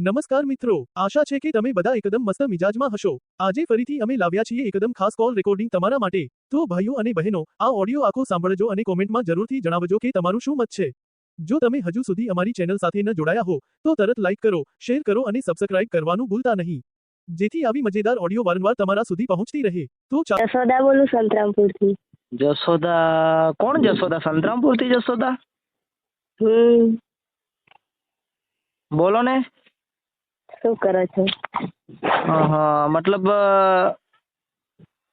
નમસ્કાર મિત્રો આશા છે કે તમે બધા એકદમ મસ્ત મિજાજમાં હશો. આજે ફરીથી અમે લાવ્યા છીએ એકદમ ખાસ કોલ રેકોર્ડિંગ તમારા માટે. તો ભાઈઓ અને બહેનો આ ઓડિયો આખો સાંભળજો અને કોમેન્ટમાં જરૂરથી જણાવજો કે તમારું શું મત છે. જો તમે હજુ સુધી અમારી ચેનલ સાથે ન જોડાયા હો તો તરત લાઈક કરો શેર કરો અને સબસ્ક્રાઇબ કરવાનું ભૂલતા નહીં. જેથી આવી મજેદાર ઓડિયો વારંવાર તમારા સુધી પહોંચતી રહે. તો જસોદા બોલું સંતરામપુરથી. જસોદા કોણ જસોદા સંતરામપુરથી જશોદા? હમ. બોલો ને. શું કરે છે? હા હા મતલબ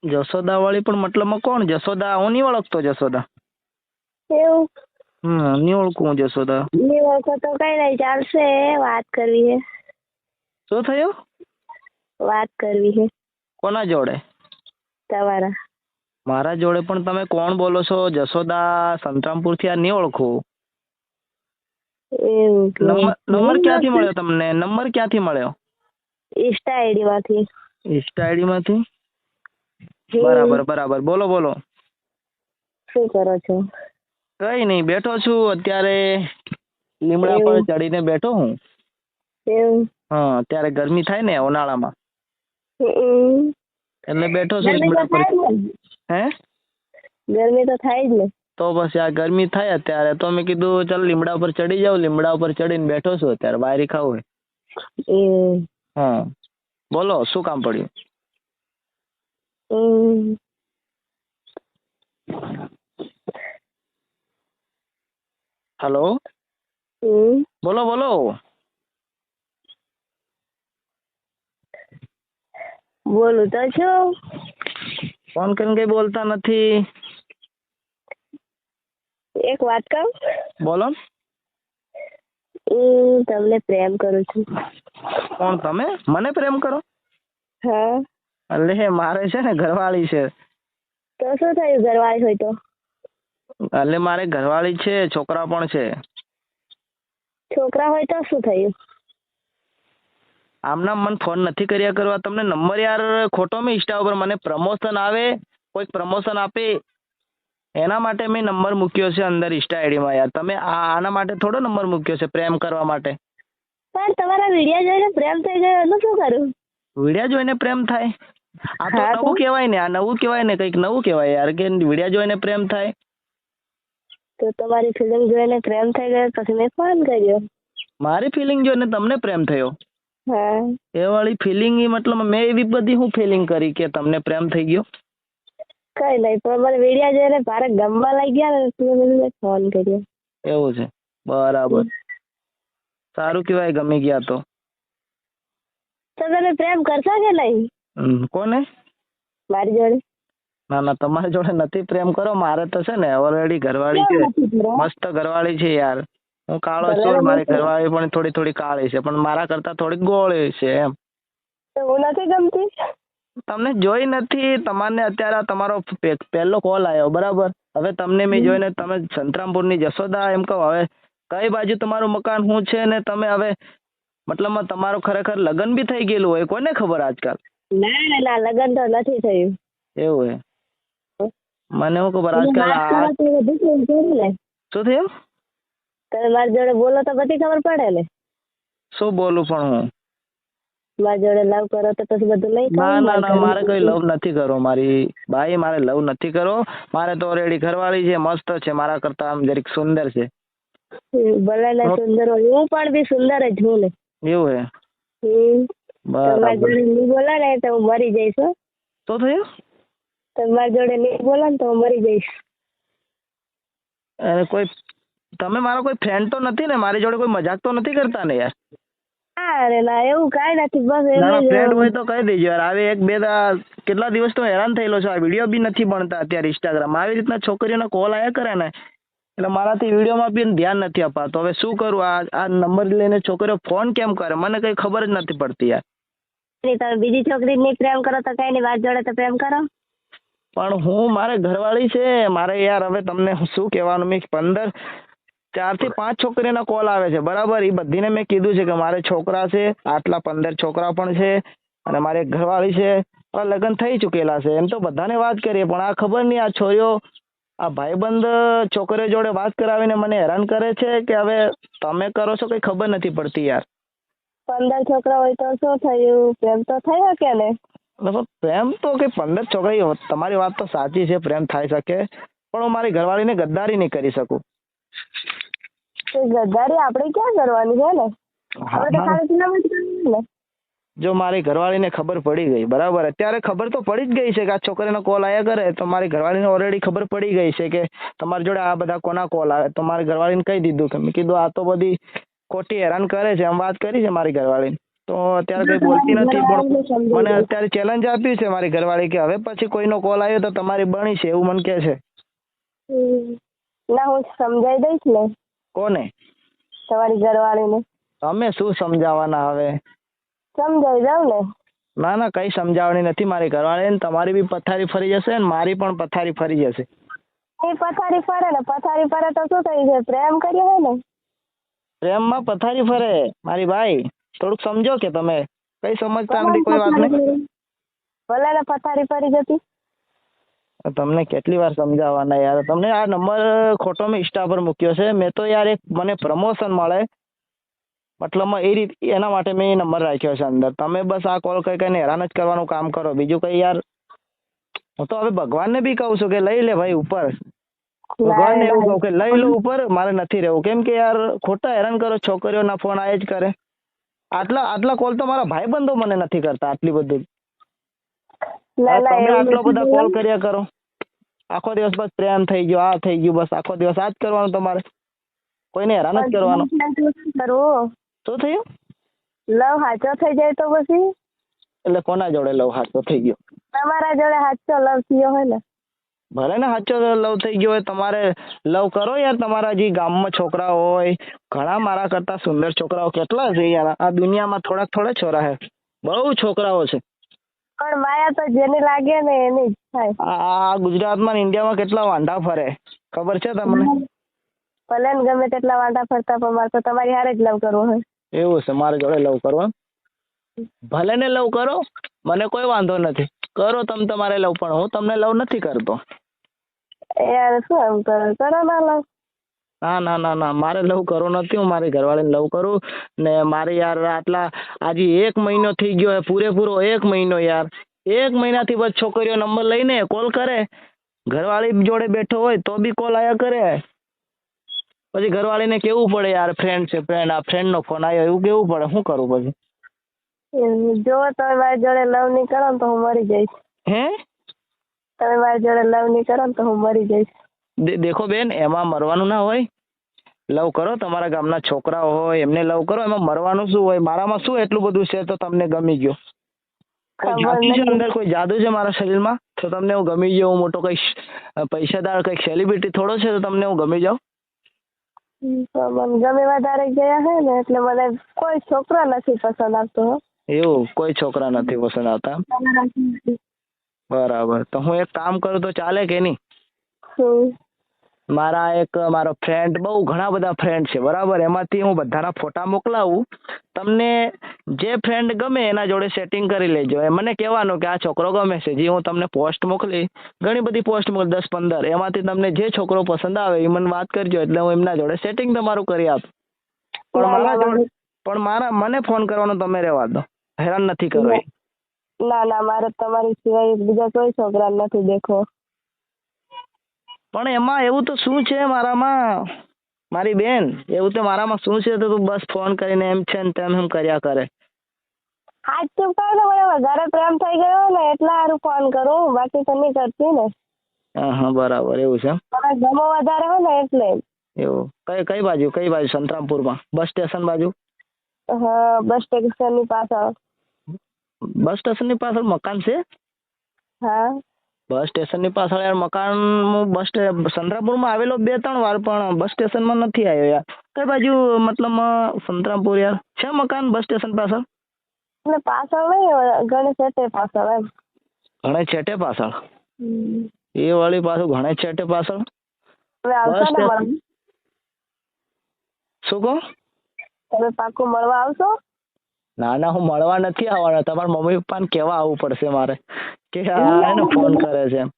જશોદા વાળી પણ મતલબમાં કોણ? જશોદા હું નહીં ઓળખતો જશોદા. એવું? હમ નહીં ઓળખું હું જશોદા. ની વખત તો કઈ નહીં ચાલશે વાત કરવી છે શું થયું? વાત કરવી છે કોના જોડે? તમારા. મારા જોડે પણ તમે કોણ બોલો છો? જશોદા સંતરામપુરથી આ નહીં ઓળખું. એવું નંબર નંબર ક્યાંથી મળ્યો તમને? નંબર ક્યાંથી મળ્યો? ઇન્સ્ટા આઈડી માંથી. ઇન્સ્ટા આઈડી માંથી? બરાબર બરાબર. બોલો બોલો. શું કરો છો? કઈ નહીં બેઠો છું. અત્યારે લીમડા પર ચડીને બેઠો હું. એવું. હા અત્યારે ગરમી થાય ને ઉનાળામાં. એટલે બેઠો છું લીમડા પર. હે? ગરમી તો થાય જ ને. તો પછી આ ગરમી થાય અત્યારે તો મેં કીધું ચાલ લીમડા ઉપર ચડી જાઉં લીમડા ઉપર ચડીને બેઠો છું અત્યારે બારી ખાવું એવું હા. બોલો શું કામ પડ્યું? હમ. હલો? હમ. બોલો બોલો. બોલું તો છું. ફોન કરીને કઈ બોલતા નથી. એક વાત કહું? બોલો. હું તમને પ્રેમ કરું છું. કોણ તમે? મને પ્રેમ કરો? હા. એટલે મારે છે ને ઘરવાળી છે. તો શું થયું ઘરવાળી હોય તો? એટલે મારે ઘરવાળી છે છોકરા પણ છે. છોકરા હોય તો શું થયું? આમના મને ફોન નથી કર્યા કરવા. તમને નંબર યાર ખોટો મેં ઇન્સ્ટા ઉપર મને પ્રમોશન આવે કોઈક પ્રમોશન આપે. એના માટે મેં નંબર મૂક્યો છે અંદર ઇન્સ્ટા આઈડીમાં યાર. તમે આ આના માટે થોડો નંબર મૂક્યો છે પ્રેમ કરવા માટે. પણ તમારા વીડિયો જોઈને પ્રેમ થઈ ગયો એનું શું કરું? વિડીયા જોઈને પ્રેમ થાય? આ તો નવું કહેવાય ને આ નવું કહેવાય ને કંઈક નવું કહેવાય યાર કે વિડિયા જોઈને પ્રેમ થાય? તો તમારી ફિલ્મ જોઈને પ્રેમ થઈ ગયો પછી મેં ફોન કર્યો. મારી ફિલિંગ જોઈને તમને પ્રેમ થયો? હા. એ વાળી ફિલિંગ મતલબ મેં એવી બધી હું ફિલિંગ કરી કે તમને પ્રેમ થઈ ગયો. કઈ નહીં પણ મને વીડિયો જોઈને ભારે ગમવા લાગ્યા ને એટલે મેં ફોન કર્યો. એવું છે? બરાબર. સારું કહેવાય ગમી ગયા તો. તો તમે પ્રેમ કરશો કે નહીં? કોને? મારી જોડે. ના ના તમારી જોડે નથી પ્રેમ કરો મારે તો છે ને ઓલરેડી ઘરવાળી છે? મસ્ત ઘરવાળી છે યાર. હું કાળો છું મારી ઘરવાળી પણ થોડી થોડી કાળી છે પણ મારા કરતા થોડી ગોળી છે એમ. હું નથી ગમતી? તમને જોઈ નથી તમારને અત્યારે આ તમારો પહેલો કોલ આવ્યો બરાબર? હવે તમને મેં જોઈને તમે સંતરામપુરની જશોદા એમ કહો હવે કઈ બાજુ તમારું મકાન શું છે ને તમે હવે મતલબમાં તમારું ખરેખર લગ્ન બી થઈ ગયેલું હોય કોને ખબર આજકાલ? ના ના ના લગ્ન તો નથી થયું. એવું હે? મને શું ખબર આજકાલ ને શું થયું? તમે મારી જોડે બોલો તો બધી ખબર પડે ને શું બોલું પણ હું? મારી જોડે લવ કરો તો પછી બધું નહીં ના ખબર ના ના પડે. મારે કઈ લવ નથી કરવો મારી ભાઈ મારે લવ નથી કરવો મારે તો ઓલરેડી ઘરવાળી છે મસ્ત છે મારા કરતા આમ જરીક સુંદર છે. હમ, ભલે ને ઓકે. સુંદર હોય. હું પણ બી સુંદર જ છું ને. એવું હે? હમ. તમારી બરાબર જોડે નહીં બોલે ને તો હું મરી જઈશ હો. તો થયું? તમારી જોડે નહીં બોલે ને તો હું મરી જઈશ. અને કોઈ તમે મારો કોઈ ફ્રેન્ડ તો નથી ને? મારી જોડે કોઈ મજાક તો નથી કરતા ને યાર? અરે ના એવું કાંઈ નથી બસ ના એમ હોય તો કહી દેજો યાર. આવે એક બે દા- કેટલા દિવસ તો હેરાન થયેલો છું આ વીડિયો બી નથી ભણતા અત્યારે ઇન્સ્ટાગ્રામ આવી રીતના છોકરીઓના કોલ આવ્યા કરે ને એટલે મારાથી વિડીયોમાં બી ધ્યાન નથી અપાતું. હવે શું કરું? આ આ નંબર લઈને છોકરીઓ ફોન કેમ કરે? મને કઈ ખબર જ નથી પડતી યાર. નહીં તમે બીજી છોકરી નહીં પ્રેમ કરો તો કઈ નહીં મારી જોડે તો પ્રેમ કરો. પણ હું મારે ઘરવાળી છે. મારે યાર હવે તમને શું કહેવાનું? મેં પંદર ચારથી પાંચ છોકરીના કોલ આવે છે. બરાબર? એ બધીને મેં કીધું છે કે મારે છોકરા છે આટલા પંદર છોકરા પણ છે અને મારે ઘરવાળી છે. લગ્ન થઈ ચૂકેલા છે. એમ તો બધાને વાત કરીએ પણ આ ખબર નહીં આ છોરીઓ આ ભાઈબંધ છોકરીઓ જોડે વાત કરાવીને મને હેરાન કરે છે કે હવે તમે કરો છો કંઈ ખબર નથી પડતી યાર. પંદર છોકરા હોય તો શું થયું? પ્રેમ તો થયો કે ને પ્રેમ તો કે પંદર છોકરી તમારી વાત તો સાચી છે પ્રેમ થઈ શકે. પણ હું મારી ઘરવાળીને ગદ્દારી નહીં કરી શકું. ગદ્દારી આપણે ક્યાં કરવાની છે ને? જો મારી તો ખાલી ફિલ્મ જ કરવાની ને? જો મારી ઘરવાળીને ખબર પડી ગઈ બરાબર? અત્યારે ખબર તો પડી જ ગઈ છે કે આ છોકરીનો કોલ આવ્યા કરે તો મારી ઘરવાળીને ઓલરેડી ખબર પડી ગઈ છે કે તમારી જોડે આ બધા કોના કોલ આવે તો મારી ઘરવાળીને કહી દીધું કે મેં કીધું આ તો બધી ખોટી હેરાન કરે છે એમ વાત કરી છે મારી ઘરવાળીને. તો અત્યારે કઈ બોલતી નથી પણ મને અત્યારે ચેલેન્જ આપ્યું છે મારી ઘરવાળી કે હવે પછી કોઈનો કોલ આવ્યો તો તમારી બની છે? એવું મને કહે છે. ના હું સમજાઈ દઈશ ને. કોને? તમારી ઘરવાળીને. તમે શું સમજાવવાના હવે? સમજાવી દઉં ને. ના ના કઈ સમજાવવાની નથી મારી ઘરવાળી ને તમારી બી પથારી ફરી જશે ને મારી પણ પથારી ફરી જશે. એ પથારી ફરે ને પથારી ફરે તો શું થઈ જાય? પ્રેમ કર્યો હોય ને. પ્રેમમાં પથારી ફરે? મારી ભાઈ થોડુંક સમજો કે તમે. કઈ સમજતા નથી કોઈ વાત નહીં ભલે ને પથારી ફરી જતી. તમને કેટલી વાર સમજાવવાના યાર? તમને આ નંબર ખોટો મેં ઇન્સ્ટા પર મૂક્યો છે. મેં તો યાર એક મને પ્રમોશન મળે. મતલબમાં એ રીત એના માટે મેં એ નંબર રાખ્યો છે અંદર. તમે બસ આ કોલ કરી કરીને હેરાન જ કરવાનું કામ કરો. બીજું કઈ યાર હું તો હવે ભગવાનને બી કહું છું કે લઈ લે ભાઈ ઉપર. ભગવાનને એવું કહું કે લઈ લો ઉપર મારે નથી રહેવું. કેમ કે યાર ખોટા હેરાન કરો છોકરીઓના ફોન આવે જ કરે. આટલા આટલા કોલ તો મારા ભાઈબંધો મને નથી કરતા આટલી બધી. તમે આટલો બધા કોલ કર્યા કરો. આખો દિવસ બસ પ્રેમ થઈ ગયો આ થઈ ગયું બસ આખો દિવસ આ જ કરવાનું તમારે. કોઈને હેરાન જ કરવાનું. શું થયું? લવ હાચો થઈ જાય તો પછી? એટલે કોના જોડે લવ હાચો થઈ ગયો? તમારા જોડે હાચો લવ થયો હોય ને. ભલે ને હાચો લવ થઈ ગયો હોય તમારે લવ કરો યાર તમારા જે ગામમાં છોકરા હોય ઘણા મારા કરતા સુંદર છોકરાઓ કેટલા છે યાર. આ દુનિયામાં થોડાક થોડા છોરા છે બહુ છોકરાઓ છે. પણ માયા તો જેની લાગે ને એની જ થાય. આ ગુજરાતમાં ને ઇન્ડિયામાં કેટલા વાંઢા ફરે ખબર છે તમને? ભલે ને ગમે તેટલા વાંધા ફરતા પણ મારે તો તમારી હારે જ લવ કરવો હોય. એવું છે મારા જોડે લવ કરવો ભલે ને લવ કરો મને કોઈ વાંધો નથી. કરો તમે તમારે લવ પણ હું તમને લવ નથી કરતો. યાર શું એમ કરો કરો ના લવ. ના ના ના ના મારે લવ કરવો નથી હું મારી ઘરવાળીને લવ કરું. ને મારે યાર આટલા આજે એક મહિનો થઈ ગયો હે પૂરેપૂરો એક મહિનો યાર. એક મહિનાથી બસ છોકરીઓ નંબર લઈને કોલ કરે. ઘરવાળી જોડે બેઠો હોય તો બી કોલ આયા કરે. પછી ઘરવાળીને કેવું પડે યાર ફ્રેન્ડ છે ફ્રેન્ડ આ ફ્રેન્ડનો ફોન આવ્યો એવું કેવું પડે? શું કરું પછી? જો તમે મારી જોડે લવ નહીં કરો ને તો હું મરી જઈશ. હે? તમે મારી જોડે લવ નહીં કરો ને તો હું મરી જઈશ. દેખો બેન એમાં મરવાનું ના હોય. લવ કરો તમારા ગામના છોકરાઓ હોય એમને લવ કરો એમાં મરવાનું શું હોય? મારામાં શું એટલું બધું છે તો તમને ગમી ગયો? જાદુ છે અંદર? કોઈ જાદુ છે મારા શરીરમાં? તો તમને હું ગમી ગયો હું મોટો કઈ પૈસાદાર કઈ સેલિબ્રિટી થોડો છે તો તમને હું ગમી જાઉં? મને ગમે વધારે ગયા હે ને એટલે મને કોઈ છોકરો નથી પસંદ આવતો. એવું? કોઈ છોકરા નથી પસંદ આવતા? બરાબર. તો હું એક કામ કરું તો ચાલે કે નહીં. મારા એક મારો ફ્રેન્ડ બહુ ઘણા બધા ફ્રેન્ડ છે બરાબર? એમાંથી હું બધાના ફોટા મોકલાવું. તમને જે ફ્રેન્ડ ગમે એના જોડે સેટિંગ કરી લેજો. એ મને કહેવાનું કે આ છોકરો ગમે છે. જે હું તમને પોસ્ટ મોકલી ઘણી બધી પોસ્ટ મોકલી દસ પંદર. એમાંથી તમને જે છોકરો પસંદ આવે એ મને વાત કરજો એટલે હું એમના જોડે સેટિંગ તમારું કરી આપ. પણ મારા જોડે પણ મારા મને ફોન કરવાનો તમે રહેવા દો. હેરાન નથી કરો ના ના મારે તમારી સિવાય બીજા કોઈ છોકરા નથી દેખો પણ એમાં એવું તો શું છે મારામાં? મારી બેન એવું તો મારામાં શું છે? તો તું બસ ફોન કરીને એમ છે ને તેમ એમ કર્યા કરે. ચૂપ કરો ને મને વધારે પ્રેમ થઈ ગયો ને એટલે હારું ફોન કરું. બાકી તો નહીં કરતી ને. હા હા બરાબર એવું છે ગમો વધારે હોય ને એટલે. એવું. કઈ કઈ બાજુ? કઈ બાજુ? સંતરામપુરમાં? બસ સ્ટેશન બાજુ? હા બસ સ્ટેશનની પાછળ. બસ સ્ટેશનની પાછળ મકાન છે? હા. બસ સ્ટેશનની પાછળ યાર મકાન હું બસ સંતરામપુરમાં આવેલો બે ત્રણ વાર પણ બસ સ્ટેશનમાં નથી આવ્યો યાર. કઈ બાજુ મતલબ સંતરામપુર યાર? છે મકાન બસ સ્ટેશન પાછળ? એટલે પાછળ નહીં ગણેશ છેટે પાછળ એમ. ઘણે છેટે પાછળ? એ વાળી પાછું ઘણે છેટે પાછળ? સ્ટેશન. શું કહો? તમે પાકું મળવા આવશો? ના ના હું મળવા નથી આવવાનો. તમારા મમ્મી પપ્પાને કહેવા આવવું પડશે મારે કે આ એને ફોન કરે છે એમ.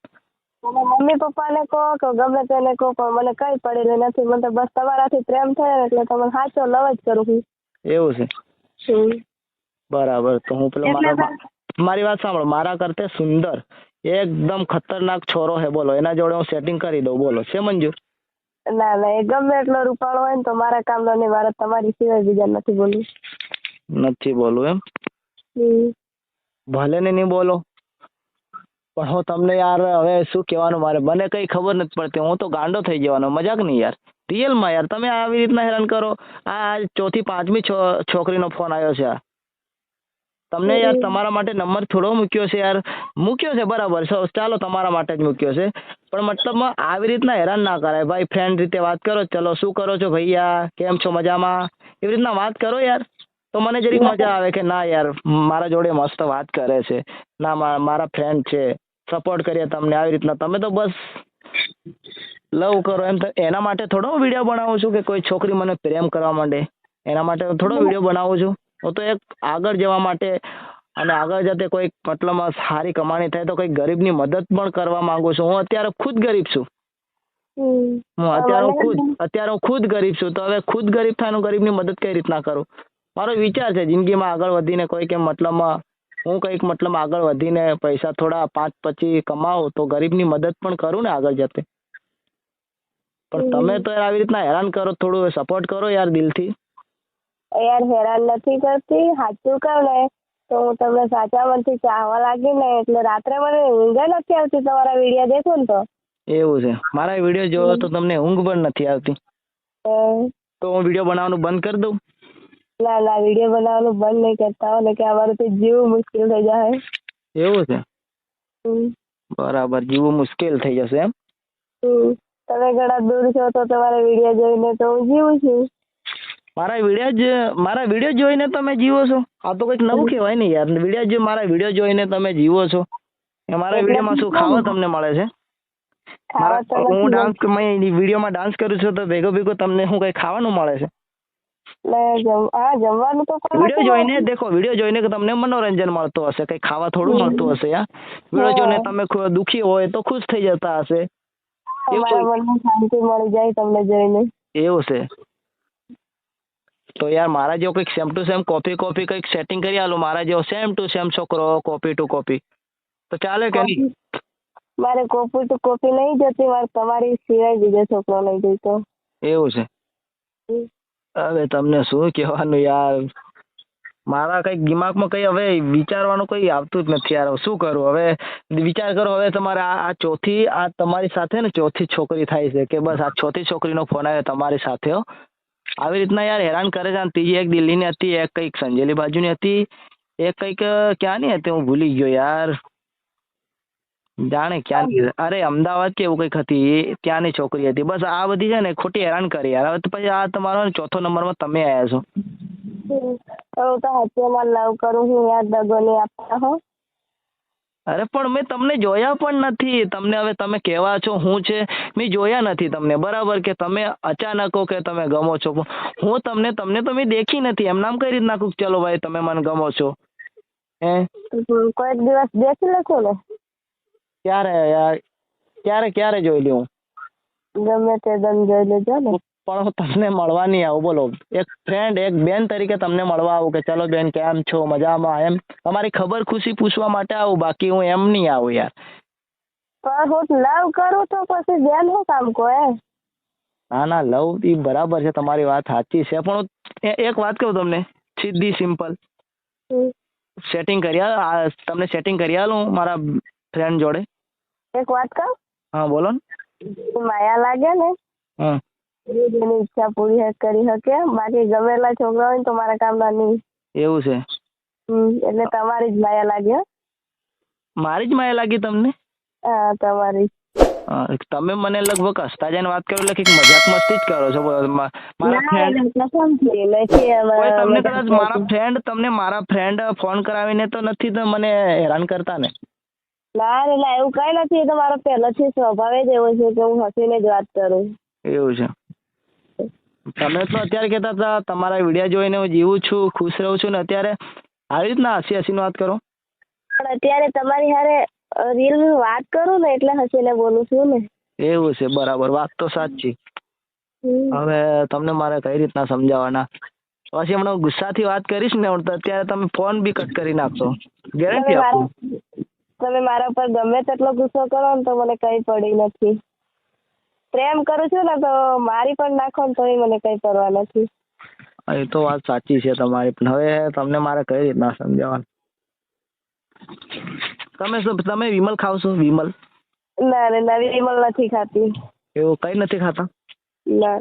પપ્પા મમ્મી પપ્પાને કહો કે ગમે તેને કહો પણ મને કઈ પડેલું નથી. મને તો બસ તમારાથી પ્રેમ થયો ને એટલે તમને સાચો લવ જ કરું છું. એવું છે. બરાબર તો હું પેલો મારા મારી વાત સાંભળો. મારા કરતે સુંદર એકદમ ખતરનાક છોરો હે બોલો. એના જોડે હું સેટિંગ કરી દઉં બોલો. છે મંજૂર ના ના એ ગમે એટલો રૂપાળો હોય ને તો મારા કામનો નહીં મારે તમારી સિવાય બીજા નથી બોલવું. નથી બોલવું એમ? ભલે ને નહીં બોલો. પણ હું તમને યાર હવે શું કહેવાનું મારે? મને કઈ ખબર નથી પડતી. હું તો ગાંડો થઈ જવાનો. મજાક નહીં યાર. રિયલમાં યાર તમે આવી રીતના હેરાન કરો. આ ચોથી પાંચમી છોકરીનો ફોન આવ્યો છે આ. તમને યાર તમારા માટે નંબર થોડો મૂક્યો છે યાર. મૂક્યો છે બરાબર. ચાલો તમારા માટે જ મૂક્યો છે. પણ મતલબમાં આવી રીતના હેરાન ના કરાય. ભાઈ ફ્રેન્ડ રીતે વાત કરો. ચલો શું કરો છો ભૈયા? કેમ છો? મજામાં? એવી રીતના વાત કરો યાર. તો મને જરીક મજા આવે કે ના યાર મારા જોડે મસ્ત વાત કરે છે. ના મારા ફ્રેન્ડ છે. સપોર્ટ કરીએ તમને આવી રીતના. તમે તો બસ લવ કરો એમ. એના માટે થોડો વીડિયો બનાવું છું કે કોઈ છોકરી મને પ્રેમ કરવા માંડે? એના માટે થોડો વીડિયો બનાવું છું. હું તો એક આગળ જવા માટે અને આગળ જતે કોઈ મતલબમાં સારી કમાણી થાય તો કોઈ ગરીબની મદદ પણ કરવા માંગુ છું. હું અત્યારે ખુદ ગરીબ છું. હું અત્યારે ખુદ અત્યારે હું ખુદ ગરીબ છું. તો હવે ખુદ ગરીબ થાય ગરીબની મદદ કઈ રીતના કરું? મારો વિચાર છે જિંદગીમાં આગળ વધીને કોઈ કે મતલબમાં હું કંઈક મતલબ આગળ વધીને પૈસા થોડા પાંચ પછી કમાવું તો ગરીબની મદદ પણ કરું ને આગળ જતે. પણ તમે તો યાર આવી રીતના હેરાન કરો થોડું સપોર્ટ કરો યાર દિલથી. યાર હેરાન નથી કરતી સાચું કહું ને તો હું તમને સાચા મનથી ચાહવા લાગી ને એટલે રાત્રે મને ઊંઘ નથી આવતી તમારા વીડિયો દેખું ને તો. એવું છે. મારા વીડિયો જોવો તો તમને ઊંઘ પણ નથી આવતી. તો હું વીડિયો બનાવવાનું બંધ કરી દઉં? ના ના વીડિયો બનાવવાનું બંધ નહીં કરતા હો ને કે અમારું તો જીવ મુશ્કેલ થઈ જાય. એવું છે? બરાબર જીવવું મુશ્કેલ થઈ જશે એમ? તમે ઘણા દૂર છો તો તમારા વીડિયો જોઈને તો હું જીવું છું. મારા વીડિયો જ મારા વીડિયો જોઈને તમે જીવો છો? આ તો કંઈક નવું કહેવાય ને યાર. વીડિયો જો મારા વીડિયો જોઈને તમે જીવો છો. એ મારા વિડીયોમાં શું ખાવા તમને મળે છે? હું ડાન્સ મેં વિડીયોમાં ડાન્સ કરું છું તો ભેગો ભેગો તમને શું કંઈ ખાવાનું મળે છે? હા જમવાનું તો વીડિયો જોઈને દેખો વીડિયો જોઈને તમને મનોરંજન મળતું હશે કંઈ ખાવા થોડું મળતું હશે યાર વીડિયો જોઈને તમે દુખી હોય તો ખુશ થઈ જતા હશે. અમારા મનમાં શાંતિ મળી જાય તમને જોઈને. એવું છે. તો યાર મારા જેવો કંઈક same to same copy copy કંઈક સેટિંગ કરી આલો મારા જેવો સેમ ટુ સેમ છોકરો કોપી ટુ કોપી તો ચાલે કે નહીં? મારે કોપી ટુ કોપી નહીં જતી મારે તમારી સિવાય બીજો છોકરો નહીં જોઈતો. એવું છે. હવે તમને શું કહેવાનું યાર? મારા કંઈક દિમાગમાં કંઈ હવે વિચારવાનું કંઈ આવતું જ નથી યાર. હવે શું કરું હવે? વિચાર કરો હવે તમારે આ આ ચોથી, આ તમારી સાથે ને ચોથી છોકરી થાય છે કે બસ આ ચોથી છોકરીનો ફોન આવ્યો તમારી સાથે આવી રીતના યાર હેરાન કરે છે ત્રીજી એક દિલ્હીની હતી, એક કંઈક સંજેલી બાજુની હતી, એક કંઈક ક્યાંની હતી હું ભૂલી ગયો યાર. જાણે ક્યાંની અરે અમદાવાદ કે એવું કંઈક હતી એ ત્યાંની છોકરી હતી. બસ આ બધી છે ને ખોટી હેરાન કરી યાર. હવે તો પછી આ તમારો ચોથો નંબરમાં તમે આવ્યા છો. હું તો હત્યામાં લવ કરું છું યાર દગો નહીં આપતા હો. અરે પણ મેં તમને જોયા પણ નથી. તમને હવે તમે કેવા છો હું છે મેં જોયા નથી તમને. બરાબર કે તમે અચાનકો કે તમે ગમો છો. હું તમને તમને તો મેં દેખી નથી. એમ નામ કઈ રીતના કહું ચલો ભાઈ તમે મને ગમો છો? હે. કોઈક દિવસ દેખી લેશો ને. ક્યારે યાર? ક્યારે ક્યારે જોઈ લ્યું ગમે તે દમ જોઈ લેજો ને. પણ હું તમને મળવા નહીં આવું બોલો. એક ફ્રેન્ડ એક બેન તરીકે તમને મળવા આવું કે ચલો બેન કેમ છો? મજામાં? એમ તમારી ખબર ખુશી પૂછવા માટે આવું બાકી હું એમ નહીં આવું યાર. પણ હું લવ કરું તો પછી બેન હું કામ કોઈ ના ના લવ એ બરાબર છે તમારી વાત સાચી છે. પણ એક વાત કહું તમને સીધી સિમ્પલ. સેટિંગ કરી તમને સેટિંગ કરી આલું મારા ફ્રેન્ડ જોડે? એક વાત કહું? હા બોલો ને. માયા લાગે ને હા. એની ઈચ્છા પૂરી કરી શકે બાકી ગમેલા છોકરા હોય તો મારા કામના નહીં. એવું છે. એટલે તમારી જ માયા લાગે મારી જ માયા લાગી તમને? હા તમારી. તમે મને લગભગ હસતા જઈને વાત કરો એટલે કંઈક મજાક મસ્તી જ કરો છો. મારા ફ્રેન્ડ તમને કદાચ મારા ફ્રેન્ડ તમને મારા ફ્રેન્ડ ફોન કરાવીને તો નથી તો મને હેરાન કરતા ને? ના ના ના એવું કઈ નથી. એ તો મારો પહેલેથી સ્વભાવ જ એવો છે કે હું હસીને જ વાત કરું. એવું છે. તમે તો અત્યારે કહેતા હતા તમારા વીડિયો જોઈને હું જીવું છું ખુશ રહું છું ને અત્યારે આવી રીતના હસી હસીને વાત કરો? પણ અત્યારે તમારી હારે રીલ વાત કરું ને એટલે હસીને બોલું છું ને. એવું છે બરાબર. વાત તો સાચી. હવે તમને મારે કઈ રીતના સમજાવવાના? પછી હમણાં ગુસ્સાથી વાત કરીશ ને તો અત્યારે તમે ફોન બી કટ કરી નાખશો. ગેરંટી આપું. તમે મારા પર ગમે તેટલો ગુસ્સો કરો ને તો મને કઈ પડી નથી. પ્રેમ કરું છું ને તો મારી પણ નાખો ને તોય મને કઈ પરવા નથી. એ તો વાત સાચી છે તમારી પણ હવે તમને મારે કઈ રીતના સમજાવવાનું? તમે શું તમે વિમલ ખાવ છો વિમલ? ના રે નવી વિમલ નથી ખાતી. એવું કઈ નથી ખાતા? ના.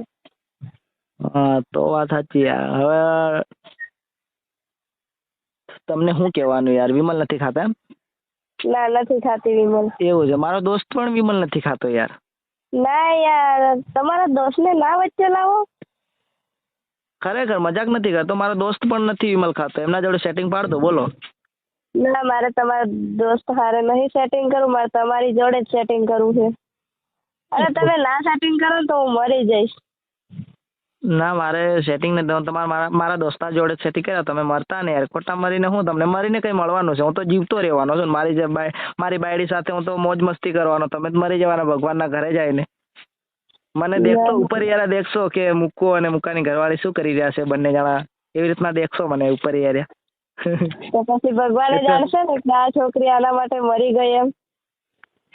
હા તો વાત સાચી યાર હવે તમને શું કહેવાનું યાર વિમલ નથી ખાતા એમ? ના નથી ખાતી વિમલ. એવું છે? મારો દોસ્ત પણ વિમલ નથી ખાતો યાર. ના યાર તમારા દોસ્તને ના વચ્ચે લાવો. ખરેખર મજાક નથી કરતો. મારો દોસ્ત પણ નથી વિમલ ખાતો. એમના જોડે સેટિંગ પાડ દો બોલો. ના મારે તમારા દોસ્ત હારે નહીં સેટિંગ કરવું મારે તમારી જોડે જ સેટિંગ કરવું છે. અરે તમે ના સેટિંગ કરો તો હું મરી જઈશ. ના મારે સેટિંગ ને તમારા મારા મારા દોસ્તાર જોડે સેટિંગ કર્યા. તમે મરતા ને ખોટા મરીને હું તમને મરીને કઈ મળવાનું છે? હું તો જીવતો રહેવાનો છું મારી જે મારી બાયડી સાથે હું તો મોજ મસ્તી કરવાનો. તમે જ મરી જવાના ભગવાનના ઘરે જઈને. મને દેખતો ઉપર યાર દેખશો કે મૂકો અને મુક્કાની ઘરવાળી શું કરી રહ્યા છે બંને જણા? એવી રીતના દેખશો મને ઉપર યાર તો પછી ભગવાન જાણશે ને કે આ છોકરી આના માટે મરી ગઈ એમ?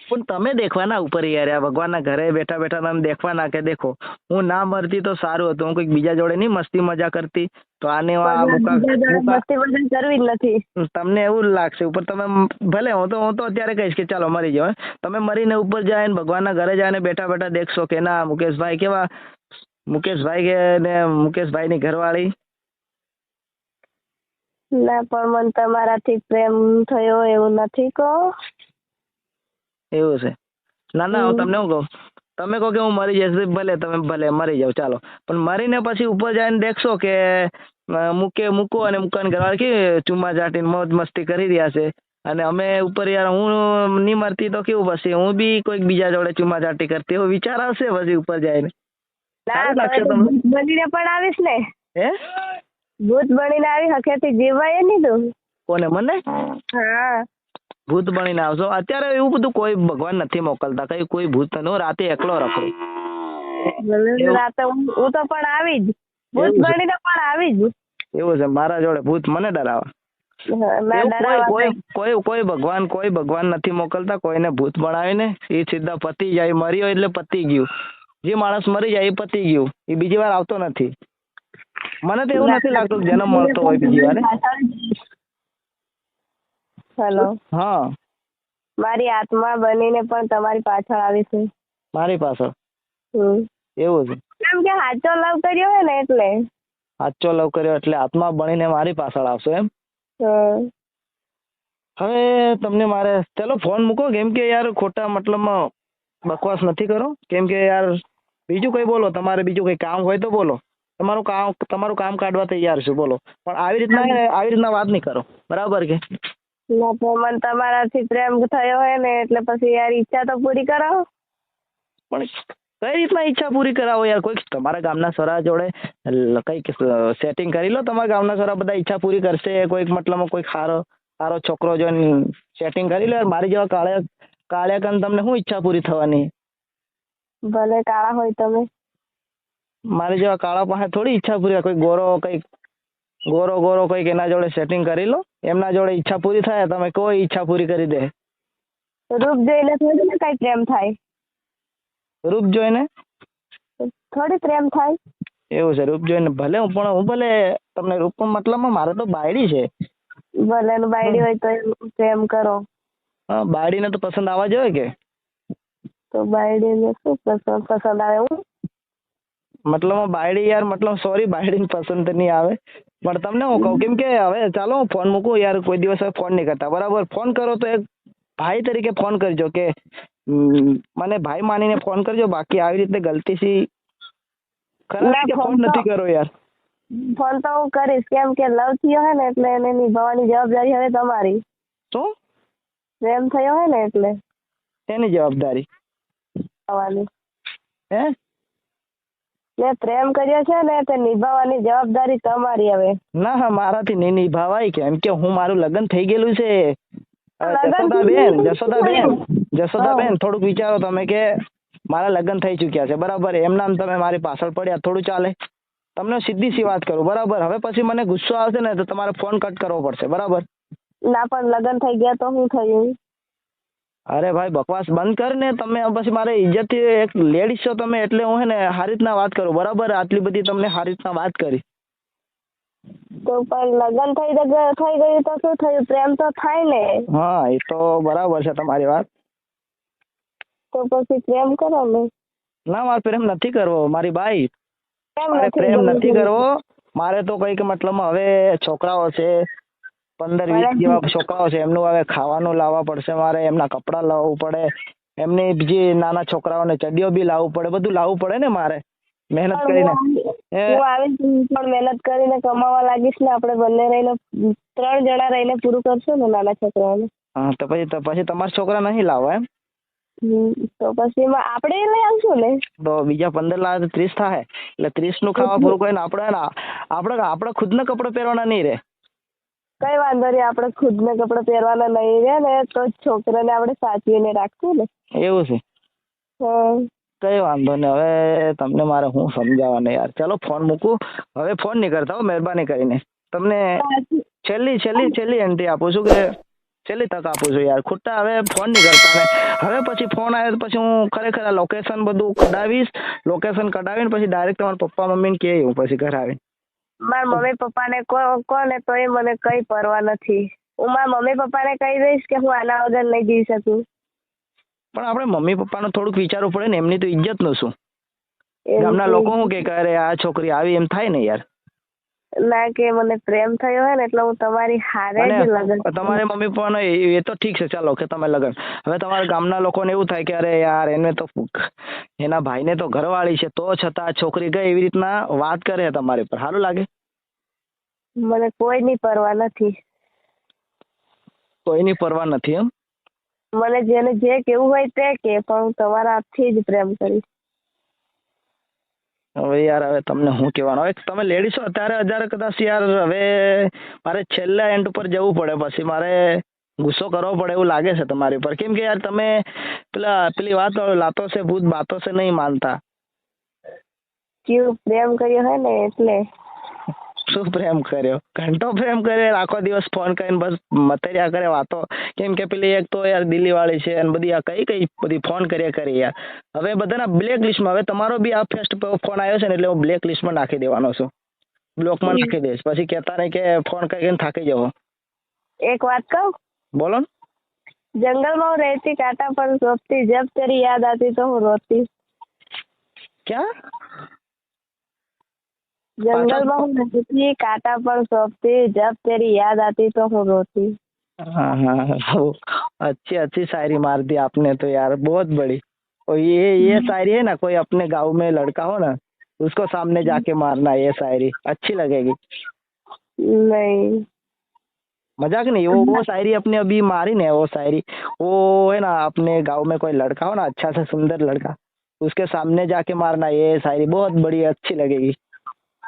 પણ તમે દેખવાના ઉપર યાર આ ભગવાનના ઘરે બેઠા બેઠા તમે દેખવાના કે દેખો. હું ના મરતી તો સારું હતું હું કોઈક બીજા જોડે નહીં મસ્તી મજા કરતી. તો આને આ મજા કરવી જ નથી. તમને એવું લાગશે ઉપર તમે ભલે હું તો હું તો અત્યારે કહીશ કે ચાલો મરી જાઓ તમે મરીને ઉપર જાય ને ભગવાનના ઘરે જાય ને બેઠા બેઠા દેખશો કે ના મુકેશભાઈ કેવા મુકેશભાઈ કે ને મુકેશભાઈની ઘરવાળી? ના પણ મને તમારાથી પ્રેમ થયો એવું નથી કહો. એવું છે. ના ના હું તમને શું કહું? તમે કહો કે હું મરી જઈશ ભલે તમે ભલે મરી જાઓ ચાલો. પણ મરીને પછી ઉપર જઈને દેખશો કે મૂકે મૂકો અને મૂકવાની ઘરવાળી કે ચુમ્મા ચાટીને મોજ મસ્તી કરી રહ્યા છે? અને અમે ઉપર યાર હું નહીં મરતી તો કેવું પછી? હું બી કોઈક બીજા જોડે ચુમ્મા ચાટી કરતી એવો વિચાર આવશે પછી ઉપર જઈને. બનીને પણ આવીશ ને? હે? ભૂત બનીને આવી હખેથી જીવાય નહીં તું? કોને મને? હા. ભૂત બનીને આવશો. અત્યારે એવું બધું કોઈ ભગવાન નથી મોકલતા. કઈ કોઈ ભૂત નો રાતે એકલો રખડું. રાતે હું તો પણ આવી જ. ભૂત બનીને પણ આવી જ. એવું છે. મારા જોડે ભૂત મને ડરાવા. કોઈ કોઈ કોઈ કોઈ ભગવાન કોઈ ભગવાન નથી મોકલતા. કોઈને ભૂત બનાવીને એ સીધા પતી જાય. મર્યો એટલે પતી ગયું. જે માણસ મરી જાય એ પતી ગયું. એ બીજી વાર આવતો નથી. મને તો એવું નથી લાગતું જન્મ મળતો હોય બીજી વાર. હેલો. હા. મારી આત્મા બનીને પણ તમારી પાછળ આવી છે. મારી પાછળ? એવું છે? કેમ કે સાચો લવ કર્યો હોય ને એટલે. સાચો લવ કર્યો એટલે આત્મા બનીને મારી પાછળ આવશો એમ? હવે તમને મારે ચલો ફોન મૂકો કેમ કે યાર ખોટા મતલબમાં બકવાસ નથી કરો. કેમ કે યાર બીજું કઈ બોલો તમારે બીજું કઈ કામ હોય તો બોલો. તમારું કામ તમારું કામ કાઢવા તૈયાર છું બોલો. પણ આવી રીતના આવી રીતના વાત નહીં કરો. બરાબર કે? ના તો મને તમારાથી પ્રેમ થયો હોય ને એટલે પછી યાર ઈચ્છા તો પૂરી કરાવો. પણ કઈ રીતના ઈચ્છા પૂરી કરાવો યાર? કોઈક તમારા ગામના સરા જોડે કંઈક સેટિંગ કરી લો તમારા ગામના સરા બધા ઈચ્છા પૂરી કરશે. કોઈક મતલબમાં કોઈક સારો સારો છોકરો જોઈને સેટિંગ કરી લો યાર. મારી જેવા કાળે કાળિયા કન તમને શું ઈચ્છા પૂરી થવાની? ભલે કાળા હોય તમે. મારી જેવા કાળા પાસે થોડી ઈચ્છા પૂરી. કોઈ ગોરો કંઈક ગોરો ગોરો કંઈક એના જોડે સેટિંગ કરી લો. એમના જોડે ઈચ્છા પૂરી થાય તમે કોઈ ઈચ્છા પૂરી કરી દે. રૂપ જોઈને થોડી ને કઈ પ્રેમ થાય. રૂપ જોઈને? થોડી પ્રેમ થાય. એવું છે રૂપ જોઈને ભલે હું પણ હું ભલે તમને રૂપ મતલબમાં મારે તો બાયડી છે. ભલે બાયડી હોય તો પ્રેમ કરો. હા બાયડીને તો પસંદ આવવા જોઈએ કે? તો બાયડીને શું પસંદ પસંદ આવે હું મતલબ બાયડી યાર મતલબ સોરી બાયડીને પસંદ નહીં આવે. પણ તમને હું કહું કેમ કે હવે ચાલો હું ફોન મૂકું યાર કોઈ દિવસ હવે ફોન નહીં કરતા. બરાબર ફોન કરો તો એક ભાઈ તરીકે ફોન કરજો કે મને ભાઈ માનીને ફોન કરજો બાકી આવી રીતે ગલતીથી ખરા ના, ફોન નથી કરો યાર? ફોન તો હું કરીશ કેમ કે લવ થયો હે ને એટલે એને નિભાવવાની જવાબદારી હવે તમારી. શું? પ્રેમ થયો હોય ને એટલે. એની જવાબદારી? હે? મેં પ્રેમ કર્યો છે ને તે નિભાવવાની જવાબદારી તમારી હવે. ના હા મારાથી નહીં નિભાવાય કેમ કે હું મારું લગ્ન થઈ ગયેલું છે. જશોદાબેન જશોદાબેન જશોદાબેન થોડુંક વિચારો તમે કે મારા લગ્ન થઈ ચૂક્યા છે. બરાબર એમ નામ તમે મારી પાછળ પડ્યા. થોડું ચાલે. તમને સીધી સી વાત કરું. બરાબર હવે પછી મને ગુસ્સો આવશે ને તો તમારે ફોન કટ કરવો પડશે. બરાબર? ના પણ લગ્ન થઈ ગયા તો શું થયું? અરે ભાઈ બકવાસ બંધ કર ને. તમે પછી મારે ઇજ્જતથી એક લેડીઝ છો તમે એટલે હું હે ને સારી રીતના વાત કરું. બરાબર? આટલી બધી તમને સારી રીતના વાત કરી. તો પણ લગ્ન થઈ ગયું થઈ ગયું તો શું થયું? પ્રેમ તો થાય ને. હા એ તો બરાબર છે તમારી વાત. તો પછી પ્રેમ કરો ને. ના મારે પ્રેમ નથી કરવો મારી બાઈ. પ્રેમ નથી કરવો. મારે તો કંઈક મતલબ હવે છોકરાઓ છે પંદર વીસ બરાબર. જેવા છોકરાઓ છે એમનું હવે ખાવાનું લાવવા પડશે મારે એમના કપડાં લાવવું પડે એમની બીજી નાના છોકરાઓને ચડ્ડીઓ બી લાવવું પડે બધું લાવવું પડે ને મારે મહેનત પણ કરીને. હું એ હું? આવીશ પણ મહેનત કરીને કમાવા લાગીશ ને આપણે બંને રહીને ત્રણ જણા રહીને પૂરું કરશું ને નાના છોકરાઓને. હા તો પછી તો પછી તમારા છોકરા નહીં લાવવા એમ? હમ, તો પછી એમાં આપણે લઈ આવશું ને? તો બીજા પંદર લાવે તો ત્રીસ થાય એટલે ત્રીસનું ખાવા પૂરું કરીને આપણે ને આપણે આપણે ખુદના કપડાં પહેરવાના નહીં રે. કઈ વાંધો નહીં આપણે ખુદને કપડાં પહેરવાના નહીં રહે ને તો છોકરાને આપણે સાચવીને રાખશું ને. એવું છે? કઈ વાંધો નહીં હવે તમને મારે હું સમજાવવાનું યાર. ચલો ફોન મૂકું. હવે ફોન નહીં કરતા હો મહેરબાની કરીને. તમને છેલ્લી છેલ્લી છેલ્લી એન્ટ્રી આપું છું કે છેલ્લી તક આપું છું યાર. ખોટા હવે ફોન નહીં કરતા ને. હવે પછી ફોન આવ્યો પછી હું ખરેખર આ લોકેશન બધું કઢાવીશ. લોકેશન કઢાવીને પછી ડાયરેક્ટ તમારા પપ્પા મમ્મીને કહે હું પછી ઘર આવીને. મારા મમ્મી પપ્પાને કો- ને તો એ મને કઈ પરવા નથી. હું મારા મમ્મી પપ્પાને કહી દઈશ કે હું આના વગર નહીં જીવી શકું. પણ આપણે મમ્મી પપ્પાનું થોડુંક વિચારવું પડે ને એમની તો ઇજ્જતનું શું? એમ ગામના લોકો શું કે અરે આ છોકરી આવી એમ થાય ને યાર. ના કે મને પ્રેમ થયો હોય ને એટલે હું તમારી હારે જ લગન તમારે મમ્મી પણ એ તો ઠીક છે ચાલો કે તમે લગન. હવે તમારા ગામના લોકોને એવું થાય કે અરે યાર એને તો એના ભાઈને તો ઘરવાળી છે તો છતાં છોકરી ગઈ એવી રીતના વાત કરે તમારી પર. સારું લાગે? મને કોઈની પરવા નથી. કોઈની પરવા નથી એમ? મને જેને જે કેવું હોય તે કે પણ હું તમારા હાથથી જ પ્રેમ કરીશ. હવે યાર, હવે તમને હું કહેવાનું? હવે તમે લેડીઝ છો અત્યારે હજાર કદાચ યાર, હવે મારે છેલ્લા એન્ડ ઉપર જવું પડે, પછી મારે ગુસ્સો કરવો પડે એવું લાગે છે તમારી ઉપર. કેમ કે યાર, તમે પેલા, પેલી વાત લાતો છે, ભૂત બાતો છે, નહીં માનતા. કેવું પ્રેમ કર્યો હોય ને એટલે શું પ્રેમ કર્યો? ઘંટો પ્રેમ કર્યો આખો દિવસ ફોન કરીને બસ મતર્યા કરે વાતો. કેમ કે પેલી એક તો યાર દિલ્હી વાળી છે અને બધી આ કઈ કઈ બધી ફોન કર્યા કરી યાર. હવે બધાના બ્લેક લિસ્ટમાં હવે તમારો બી આ ફર્સ્ટ ફોન આવ્યો છે ને એટલે હું બ્લેક લિસ્ટમાં નાખી દેવાનો છું. બ્લોકમાં નાખી દઈશ. પછી કહેતા નહીં કે ફોન કરીને થાકી જવો. એક વાત કહું? બોલો ને. જંગલમાં હું રહેતી કાંટા પર સોંપતી જબ તેરી યાદ આતી તો હું રોતી ક્યાં? जंगल में हूँ नचती पर सोते जब तेरी याद आती तो हम रोती। हाँ हाँ, हाँ अच्छी अच्छी शायरी मार दी आपने तो यार बहुत बड़ी। और ये ये हम्म। शायरी है ना कोई अपने गाँव में लड़का हो ना उसको सामने हम्म। जाके मारना ये शायरी अच्छी लगेगी। नहीं। मज़ाक नहीं वो वो हम्म। शायरी अपने अभी मारी ने वो शायरी वो है ना अपने गाँव में कोई लड़का हो ना अच्छा सा सुंदर लड़का उसके सामने जाके मारना ये शायरी बहुत बड़ी अच्छी लगेगी।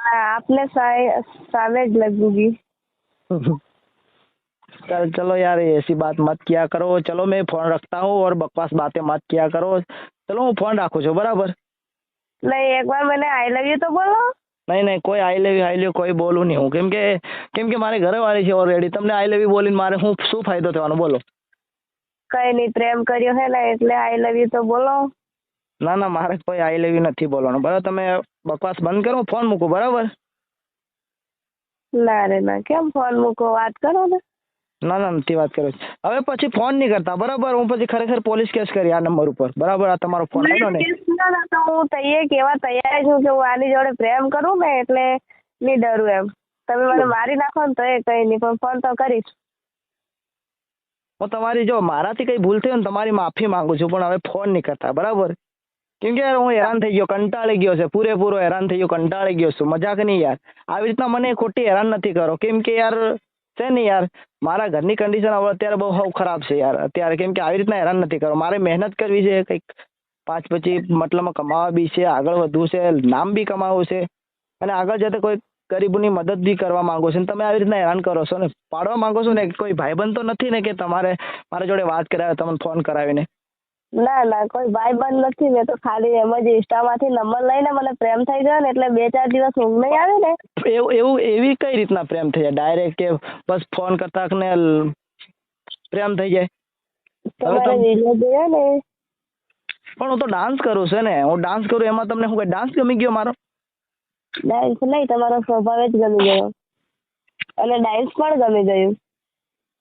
आपने साए- सामने જ लगूंगी चल चलो यार ऐसी बात मत किया करो चलो मैं फोन रखता हूँ और बकवास बातें मत किया करो चलो હું ફોન રાખું છું બરાબર नहीं एक बार मैंने आई लव यू तो बोलो નહીં નહીં કોઈ આઈ લવ યુ આઈ લવ કોઈ બોલું નહીં હું કેમ કે કેમ કે મારે ઘરવાળી છે ઓલરેડી તમને આઈ લવ યુ બોલીને મારે હું શું ફાયદો થવાનો બોલો કઈ નહીં પ્રેમ કર્યો હે ને એટલે આઈ લવ યુ તો બોલો ના ના મારે કોઈ આઈ લવ યુ નથી બોલવાનું બરાબર તમે બકવાસ બંધ કરો ફોન મૂકું બરાબર? ના રે ના. કેમ ફોન મૂકો? વાત કરો ને. ના ના નથી વાત કરો હવે પછી ફોન નહીં કરતા બરાબર? હું પછી ખરેખર પોલીસ કેસ કરી આ નંબર ઉપર. બરાબર? આ તમારો ફોન આવ્યો ને? હું તૈયાર કેવા તૈયાર છું કે હું આની જોડે પ્રેમ કરું ને એટલે નહીં ડરું એમ. તમે મને મારી નાખો ને તો એ કઈ નહીં પણ ફોન તો કરીશ. હું તમારી જો મારાથી કઈ ભૂલ થઈ હોય ને તમારી માફી માંગુ છું પણ હવે ફોન નહીં કરતા બરાબર? કેમ કે યાર હું હેરાન થઈ ગયો, કંટાળી ગયો છે, પૂરેપૂરો હેરાન થઈ ગયો, કંટાળી ગયો છું, મજાક નહીં યાર. આવી રીતના મને ખોટી હેરાન નથી કરો. કેમ કે યાર, છે ને યાર, મારા ઘરની કન્ડિશન હવે અત્યારે બહુ બહુ ખરાબ છે યાર, અત્યારે કેમ કે આવી રીતના હેરાન નથી કરો. મારે મહેનત કરવી છે, કંઈક પાંચ પછી મતલબમાં કમાવા બી છે, આગળ વધવું છે, નામ બી કમાવવું છે, અને આગળ જતા કોઈ ગરીબોની મદદ બી કરવા માંગો છો. ને તમે આવી રીતના હેરાન કરો છો ને, પાડવા માંગો છો ને, કોઈ ભાઈબંધ તો નથી ને કે તમારે મારા જોડે વાત કરાવે, તમને ફોન કરાવીને? ના ના કોઈ ભાઈ બંધ નથી મેં તો ખાલી એમ જ ઇન્સ્ટામાંથી નંબર લઈને મને પ્રેમ થઈ ગયો ને એટલે બે ચાર દિવસ ઊંઘ નહીં આવી ને. એવું એવું એવી કઈ રીતના પ્રેમ થઈ જાય? ડાયરેક્ટ કે બસ ફોન કરતા ને પ્રેમ થઈ જાય? તમારે વીડિયો જોયો ને? પણ હું તો ડાન્સ કરું છે ને. હું ડાન્સ કરું એમાં તમને શું ડાન્સ ગમી ગયો મારો? ડાન્સ નહીં તમારો સ્વભાવ જ ગમી ગયો. અને ડાન્સ પણ ગમી ગયું.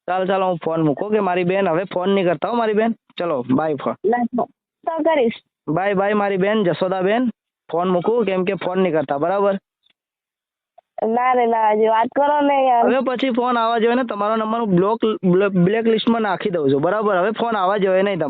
ચાલો ચાલો હું ફોન મૂકો. કે મારી બેન હવે ફોન નહીં કરતા હો મારી બેન. ચલો બાય ફોન કરીશ. બાય બાય મારી બેન જશોદા બેન ફોન મૂકું કેમ કે ફોન નહીં કરતા બરાબર? ના રે ના હજી વાત કરો ને યાર. હવે પછી ફોન આવવા જોઈએ ને તમારો નંબર હું બ્લોક બ્લેક લિસ્ટમાં નાખી દઉં છું બરાબર? હવે ફોન આવવા જોઈએ નહીં